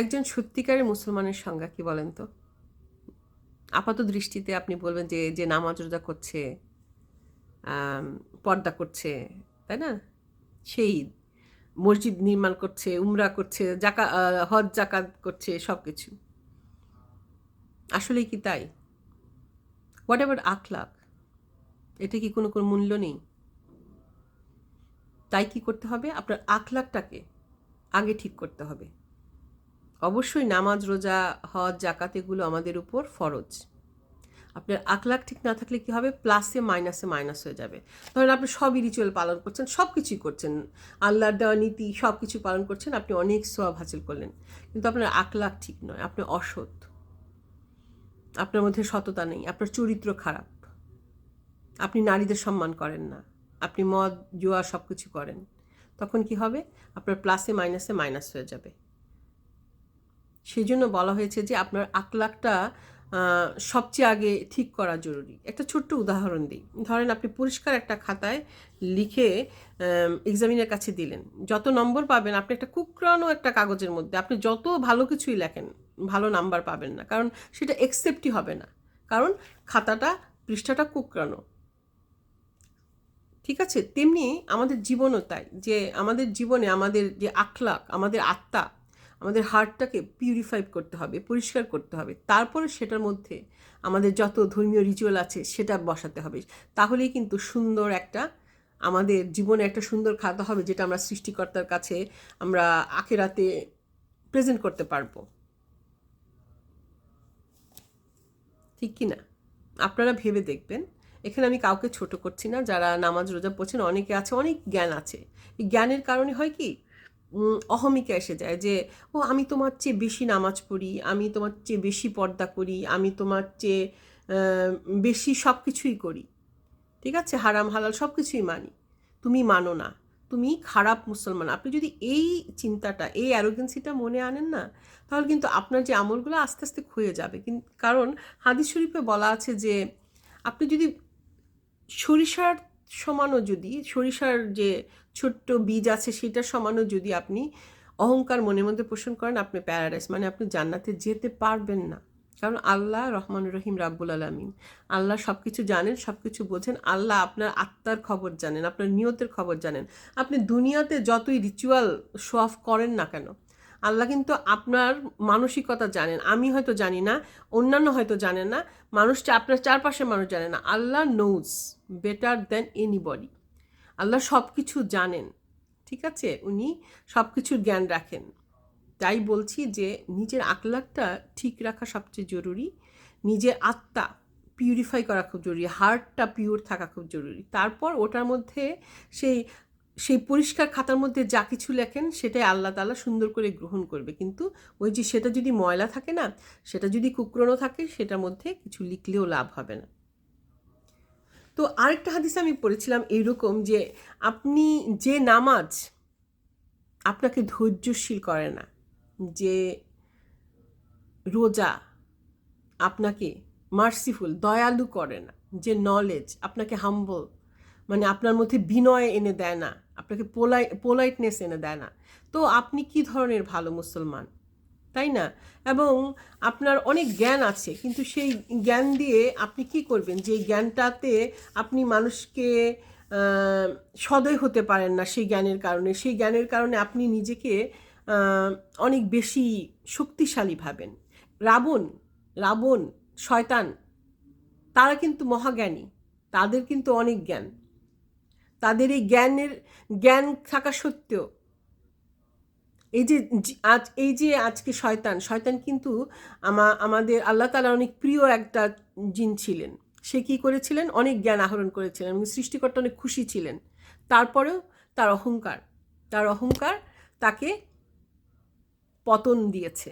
একজন সত্যিকারের মুসলমানের সংজ্ঞা কি বলেন তো? আপাত দৃষ্টিতে আপনি বলবেন যে যে নামাজ রোজা করছে পর্দা করছে, তাই না? সেই মসজিদ নির্মাণ করছে, উমরা করছে, জাকা হজ, জাকাত করছে সব কিছু আসলেই কি তাই? হোয়াট এভার আখলাখ এটা কি কোনো কোনো মূল্য নেই? তাই কি করতে হবে? আপনার আখলাখটাকে আগে ঠিক করতে হবে। অবশ্যই নামাজ, রোজা, হজ জাকাত এগুলো আমাদের উপর ফরজ। আপনার আকলাক ঠিক না থাকলে কি হবে? প্লাসে মাইনাসে মাইনাস হয়ে যাবে। ধরেন আপনি সবই রিচুয়াল পালন করছেন সব কিছুই করছেন। আল্লাহর দেওয়া নীতি সব কিছু পালন করছেন, আপনি অনেক সোয়াব হাসিল করলেন। কিন্তু আপনার আখলাখ ঠিক নয়, আপনি অসৎ। আপনার মধ্যে সততা নেই, আপনার চরিত্র খারাপ। আপনি নারীদের সম্মান করেন না, আপনি মদ, জুয়া সব কিছু করেন। তখন কি হবে? আপনার প্লাসে মাইনাসে মাইনাস হয়ে যাবে। সেই জন্য বলা হয়েছে যে আপনার আকলাকটা সবচেয়ে আগে ঠিক করা জরুরি। একটা ছোট্ট উদাহরণ দিই। ধরেন আপনি পরিষ্কার একটা খাতায় লিখে এক্সামিনের কাছে দিলেন। যত নম্বর পাবেন, আপনি একটা কুকরানো একটা কাগজের মধ্যে, আপনি যত ভালো কিছুই লেখেন, ভালো নাম্বার পাবেন না। কারণ সেটা একসেপ্টই হবে না। কারণ খাতাটা, পৃষ্ঠাটা কুকরানো। ঠিক আছে? তেমনি আমাদের জীবনও তাই যে আমাদের জীবনে আমাদের যে আখলাক আমাদের আত্মা আমাদের হার্টটাকে পিউরিফাই করতে হবে, পরিষ্কার করতে হবে। তারপরে সেটার মধ্যে আমাদের যত ধর্মীয় রিচুয়াল আছে সেটা বসাতে হবে। তাহলেই কিন্তু সুন্দর একটা আমাদের জীবনে একটা সুন্দর খাতা হবে যেটা আমরা সৃষ্টিকর্তার কাছে আমরা আখেরাতে প্রেজেন্ট করতে পারব। ঠিক কি না? আপনারা ভেবে দেখবেন। এখানে আমি কাউকে ছোট করছি না, যারা নামাজ রোজা পড়ছেন অনেকে আছে, অনেক জ্ঞান আছে। এই জ্ঞানের কারণে হয় কি? অহমিকা এসে যায় যে, ও, আমি তোমার চেয়ে বেশি নামাজ পড়ি, আমি তোমার চেয়ে বেশি পর্দা করি, আমি তোমার চেয়ে বেশি সব কিছুই করি। ঠিক আছে? হারাম, হালাল সব কিছুই মানি। তুমি মানো না। তুমি খারাপ মুসলমান। আপনি যদি এই চিন্তাটা, এই অ্যারোগেন্সিটা মনে আনেন না, তাহলে কিন্তু আপনার যে আমলগুলো আস্তে আস্তে ক্ষয়ে যাবে। কারণ হাদিস শরীফে বলা আছে যে, আপনি যদি সরিষার সমানও যদি, সরিষার যে ছোট্ট বীজ আছে সেটার সমানও যদি আপনি অহংকার মনের মধ্যে পোষণ করেন, আপনি প্যারাডাইস মানে আপনি জান্নাতে যেতে পারবেন না। কারণ আল্লাহ রহমান রহিম রাব্বুল আলমিন। আল্লাহ সব কিছু জানেন সব কিছু বোঝেন, আল্লাহ আপনার আত্মার খবর জানেন, আপনার নিয়তের খবর জানেন। আপনি দুনিয়াতে যতই রিচুয়াল শো অফ করেন না কেন আল্লাহ কিন্তু আপনার মানসিকতা জানেন। আমি হয়তো জানি না, অন্যান্য হয়তো জানেন না মানুষটা আপনার চারপাশের মানুষ জানে না। Allah knows better than anybody আল্লাহ সব কিছু জানেন, ঠিক আছে? উনি সব কিছুর জ্ঞান রাখেন। তাই বলছি যে নিজের আকলাকটা ঠিক রাখা সবচেয়ে জরুরি। নিজের আত্মা পিউরিফাই করা খুব জরুরি। হার্টটা পিওর থাকা খুব জরুরি। তারপর ওটার মধ্যে সেই সেই পরিষ্কার খাতার মধ্যে যা কিছু লেখেন সেটাই আল্লাহ তালা সুন্দর করে গ্রহণ করবে। কিন্তু ওই যে সেটা যদি ময়লা থাকে না, সেটা যদি কুকরোনো থাকে, সেটার মধ্যে কিছু লিখলেও লাভ হবে না। তো আরেকটা হাদিসে আমি পড়েছিলাম এইরকম যে আপনি যে নামাজ আপনাকে ধৈর্যশীল করে না, যে রোজা আপনাকে মার্সিফুল, দয়ালু করে না, যে নলেজ, আপনাকে হাম্বল মানে আপনার মধ্যে বিনয় এনে দেয় না আপনাকে পোলাই পোলাইটনেস এনে দেয় না। তো আপনি কি ধরনের ভালো মুসলমান? তাই না? এবং আপনার অনেক জ্ঞান আছে, কিন্তু সেই জ্ঞান দিয়ে আপনি কি করবেন? যে জ্ঞানটাতে আপনি মানুষকে সদয় হতে পারেন না সেই জ্ঞানের কারণে। সেই জ্ঞানের কারণে আপনি নিজেকে অনেক বেশি শক্তিশালী ভাবেন। রাবণ রাবণ, শয়তান, তারা কিন্তু মহাজ্ঞানী। তাদের কিন্তু অনেক জ্ঞান। তাদের এই জ্ঞানের, জ্ঞান থাকা সত্ত্বেও। এই যে আজ, এই যে আজকে শয়তান শয়তান কিন্তু আমা, আমাদের আল্লাহ তালা অনেক প্রিয় একটা জিন ছিলেন। সে কি করেছিলেন? অনেক জ্ঞান আহরণ করেছিলেন এবং সৃষ্টিকর্তা অনেক খুশি ছিলেন। তারপরেও তার অহংকার তার অহংকার তাকে পতন দিয়েছে।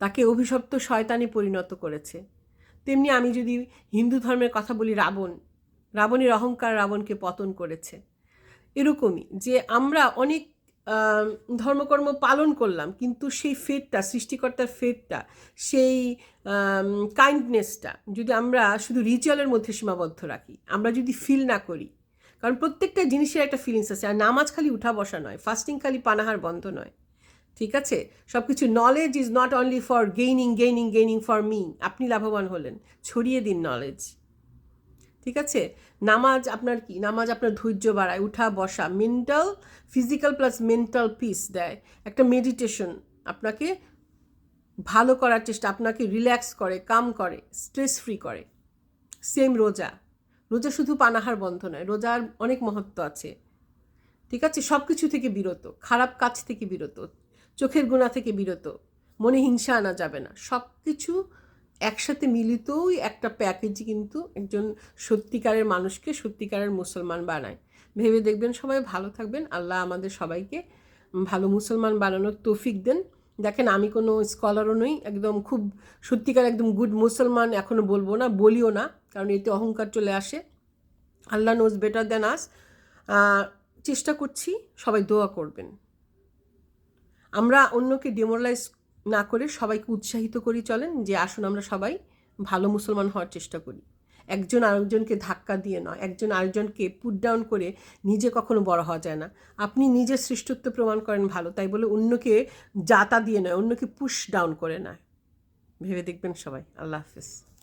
তাকে অভিশপ্ত শয়তানে পরিণত করেছে। তেমনি আমি যদি হিন্দু ধর্মের কথা বলি, রাবণ রাবণের অহংকার রাবণকে পতন করেছে। এরকমই যে আমরা অনেক ধর্মকর্ম পালন করলাম, কিন্তু সেই ফেটটা সৃষ্টিকর্তার ফেটটা সেই কাইন্ডনেসটা যদি আমরা শুধু রিচুয়ালের মধ্যে সীমাবদ্ধ রাখি, আমরা যদি ফিল না করি, কারণ প্রত্যেকটা জিনিসের একটা ফিলিংস আছে, আর নামাজ খালি উঠা বসা নয় ফাস্টিং খালি পানাহার বন্ধ নয়, ঠিক আছে? সব কিছু knowledge is not only for gaining gaining gaining for me আপনি লাভবান হলেন, ছড়িয়ে দিন নলেজ ঠিক আছে? নামাজ আপনার কি? নামাজ আপনার ধৈর্য বাড়ায়, উঠা, বসা mental physical plus mental peace দেয়। একটা মেডিটেশন আপনাকে ভালো করার চেষ্টা, আপনাকে রিল্যাক্স করে কাম করে স্ট্রেস ফ্রি করে। সেম রোজা। রোজা শুধু পানাহার বন্ধ নয়, রোজার অনেক মহত্ব আছে। ঠিক আছে? সব কিছু থেকে বিরত, খারাপ কাজ থেকে বিরত, চোখের গুণা থেকে বিরত, মনে হিংসা আনা যাবে না। সব কিছু একসাথে মিলিতই একটা প্যাকেজ কিন্তু একজন সত্যিকারের মানুষকে সত্যিকারের মুসলমান বানায়। ভেবে দেখবেন সবাই ভালো থাকবেন। আল্লাহ আমাদের সবাইকে ভালো মুসলমান বানানোর তৌফিক দেন। দেখেন, আমি কোনো স্কলারও নই, একদম খুব সত্যিকার একদম গুড মুসলমান এখনও বলব না, বলিও না, কারণ এতে অহংকার চলে আসে। আল্লাহ নোজ বেটার দেন আস চেষ্টা করছি সবাই দোয়া করবেন। আমরা অন্যকে ডেমোরালাইজ না করে সবাইকে উৎসাহিত করি চলেন যে আসুন আমরা সবাই ভালো মুসলমান হওয়ার চেষ্টা করি। একজন আরেকজনকে ধাক্কা দিয়ে নয়, একজন আরেকজনকে পুট ডাউন করে নিজে কখনো বড় হওয়া যায় না। আপনি নিজের শ্রেষ্ঠত্ব প্রমাণ করেন ভালো, তাই বলে অন্যকে জাতা দিয়ে নয়, অন্যকে পুশ ডাউন করে নয়। ভেবে দেখবেন সবাই। আল্লাহ হাফিজ।